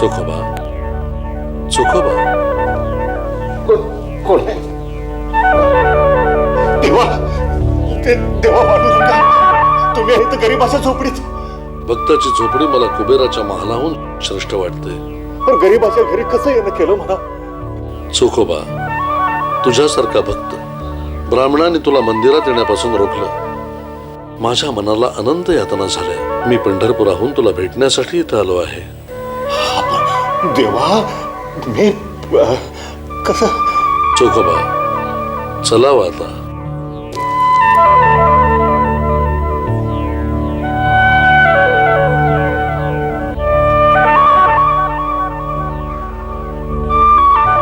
चोखोबा चोखोबा कोण कोण आहे देवा ते देवा पांडुरंगा तुम्ही आहे तर गरीबाच्या झोपडीत भक्ताची झोपडी मला कुबेराच्या महालाहून श्रेष्ठ वाटते पण गरीबाच्या घरी कसं येणं केलं म्हणा चोखोबा तुझ्यासारखा भक्त ब्राह्मणाने तुला मंदिरात येण्यापासून रोखलं। माझ्या मनाला अनंत यातना झाल्या। मी पंढरपुराहून तुला भेटण्यासाठी इथं आलो आहे। देवा मी कसं? चोखोबा चलाव आता.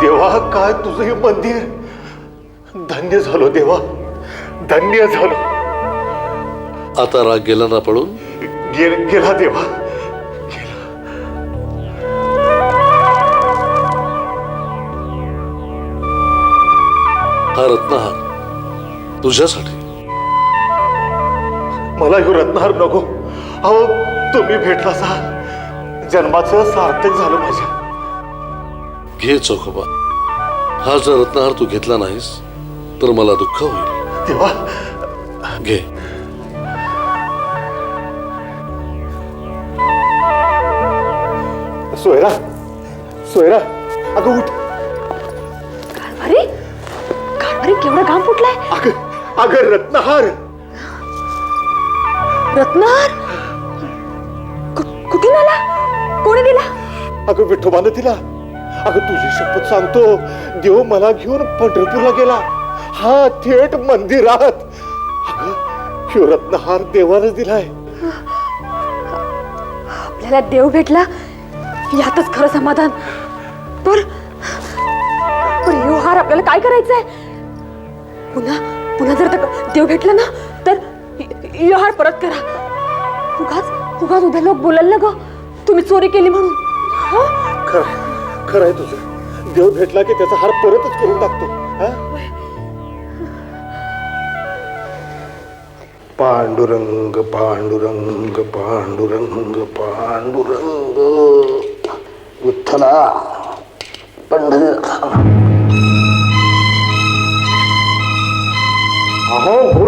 देवा काय तुझं हे मंदिर? धन्य झालो देवा धन्य झालो. आता राग गेला ना पळून? गे, गेला देवा. रत्नहार तुझ्यासाठी. मला ह्यो रत्नहार नको. अहो तुम्ही भेटला सा जन्माचं सार्थक झालं माझ्या. घे चोखोबा. हा जर रत्नहार तू घेतला नाहीस तर मला दुःख होईल. देवा घे. सोयरा सोयरा. अगं उठ. अरे केवढा घाम फुटलाय? अगं अगं रत्नहार. रत्नार कु- कुठून आला कोणी दिला अगं विठोबानं दिला. अगं तुझी शपथ सांगतो. देव मला घेऊन पंढरपूरला गेला. हा थेट मंदिरात. अगं ह्यो रत्नहार देवानं दिलाय. आपल्याला देव भेटला यातच खरं समाधान. पर पर हार आपल्याला काय करायचंय? पुन्हा पुन्हा जर तर देव भेटला ना तर य- हार परत करा. उगाच उगाच उद्या लोक बोलाल ना ग तुम्ही चोरी केली म्हणून. खरं खरं आहे तुझं. देव भेटला की त्याचा हार परतच करून टाकतो. पांडुरंग पांडुरंग पांडुरंग पांडुरंग. विठ्ठला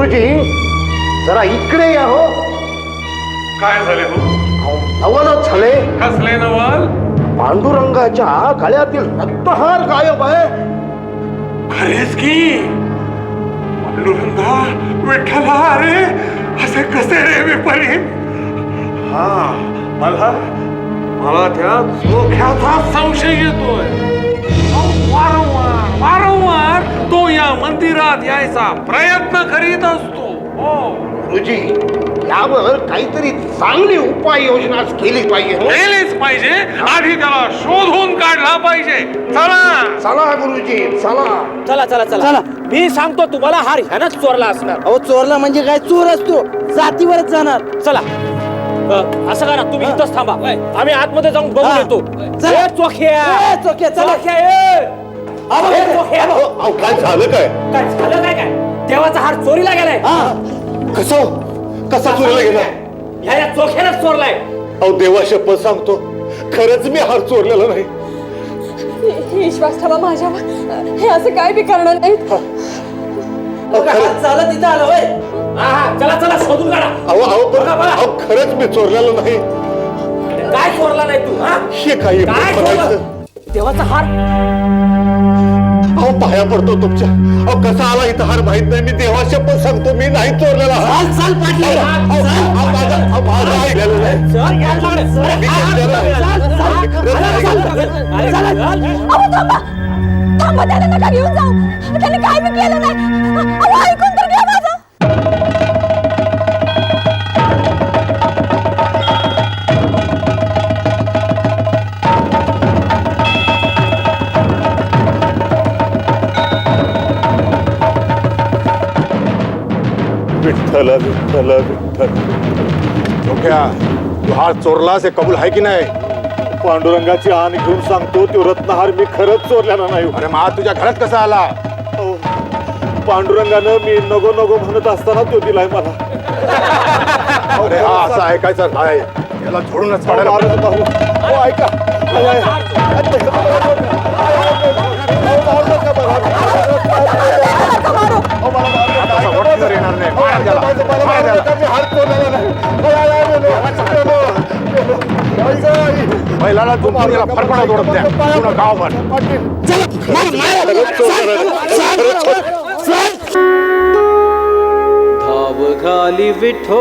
गुरुजी जरा इकडे या हो. काय झाले हो? नवलच झाले. कसले नवाल? पांडुरंगाच्या गळ्यातील रक्तहार गायब आहे. खरेच की? पांडुरंगा विठ्ठला अरे असे कसे रे विपरी हा मला मला त्या चोख्याचा संशय येतोय. वारंवार. वारंवार तो या मंदिरात यायचा प्रयत्न करीत असतो. हो. गुरुजी यावर काहीतरी चांगली उपाययोजना केली पाहिजे हो. केलीच पाहिजे. आधी त्याला शोधून काढला पाहिजे. चला. चला गुरुजी चला. चला चला चला. मी सांगतो तुम्हाला हार ह्यानच चोरला असणार. अहो चोरला म्हणजे काय? चोर असतो. जातीवरच जाणार. चला. अ, असं करा तुम्ही इथंच थांबा. आम्ही आतमध्ये जाऊन बघून हा. येतो. चला. ए, चोख्या. ए, चोख्या, चला. चोख्या, ए. ए, चोख्या. अहो काय झालं काय? काय झालं काय काय? देवाचा हार चोरीला गेलाय. कसं? कसा चोरीला गेला? ह्या या चोख्यानंच चोरलाय. अहो देवा शपथ सांगतो. खरंच मी हार चोरलेला नाही. विश्वास ठेवा माझ्यावर. हे असं काय बी करणार नाहीत? अहो, खरं- हात चालत इथं आलं होय. हा, हा, चला चला शोधून काढा. अहो अहो पण- बघा, बघा. अहो खरंच मी चोरलेलं नाही. काय चोरला नाही तू हा? हे काही काय चोरलं? देवाचा हार अहो पाया पडतो तुमच्या अहो कसा आला इथं हार माहीत नाही मी देवा शपथ सांगतो मी नाही चोरलेला हार चाल चाल पाटला अहो, अहो, माझं- अहो, माझं ऐकलेलं नाही. चल, चल, चल. मी घेतलेलं आहे. चल, मी खरंच नाही घेतलेलं. अरे, चल. अहो थांबा थांबा त्याला नका घेऊन जाऊ त्याने काय बी केलं नाही विठ्ठल विठ्ठल विठ्ठल डोक्या तू चोरलास हे कबूल आहे की नाही पांडुरंगाची आण घेऊन सांगतो तो रत्नहार मी खरंच चोरलेला नाही अरे मा तुझ्या घरात कसा आला अहो, पांडुरंगानं मी नको नको म्हणत असताना तो दिलाय मला अरे हा असा ऐकायचा काय याला झोडूनच काढायला. अहो, ऐका बैलाला दुमडून याला फरफडा जोडत द्या. धाव विठो.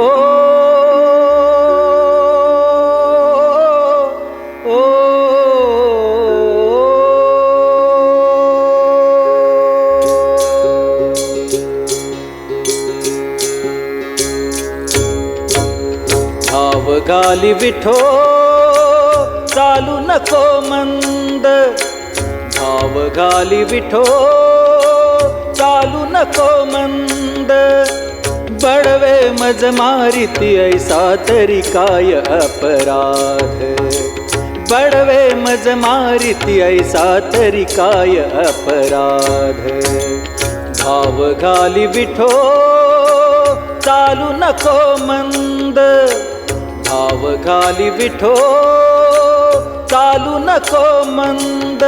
घाली विठो. चालू नको मंद. भाव घाली विठो चालू नको मंद. बडवे मज मारिती ऐसा तरी काय अपराध. बडवे मज मारिती ऐसा तरी काय अपराध. भाव घाली विठो चालू नको मंद. भाव घाली विठो चालू नको मंद.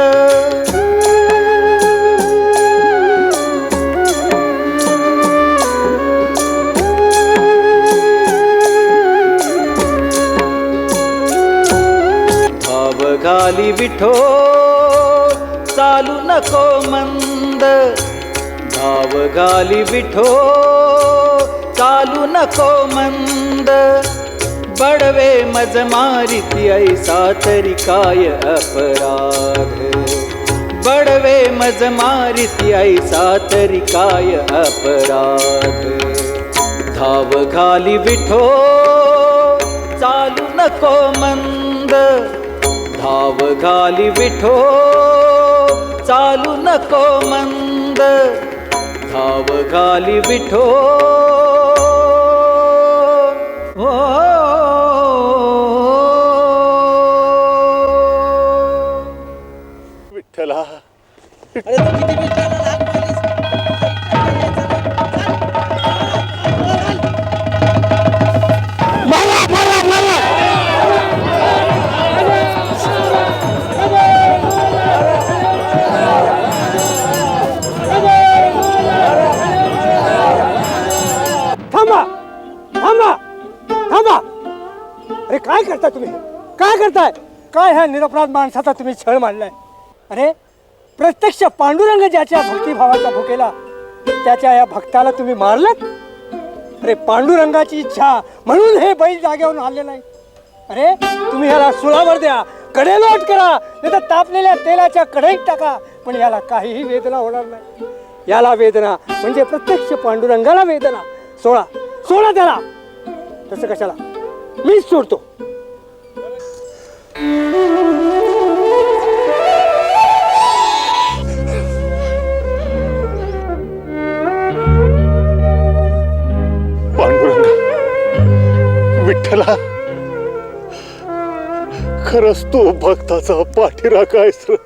भाव घाली विठो चालू नको मंद. भाव घाली विठो चालू नको मंद. बडवे मज मारिती ऐसा तरी काय अपराध? बडवे मज मारिती ऐसा तरी काय अपराध? धाव घाली विठो चालू नको मंद. धाव घाली विठो चालू नको मंद. धाव घाली विठो. ओ विठ्ठला अरे तू किती मिनिटाला लाग मारलीस? थांबा थांबा थांबा. अरे काय करताय तुम्ही? काय करताय? काय ह्या निरपराध माणसाचा तुम्ही छळ मांडलाय? अरे प्रत्यक्ष पांडुरंग ज्याच्या भक्तिभावाचा भुकेला त्याच्या या भक्ताला तुम्ही मारलात? अरे पांडुरंगाची इच्छा म्हणून हे बैल जागेवरून आले नाही. अरे तुम्ही ह्याला सुळावर द्या कडेलोट करा नाही तर तापलेल्या तेलाच्या कढईत टाका पण याला काहीही वेदना होणार नाही. याला वेदना म्हणजे प्रत्यक्ष पांडुरंगाला वेदना. सोळा सोळा त्याला. तसं कशाला? मीच सोडतो. त्याला खरंच तो भक्ताचा पाठीरा काय रे.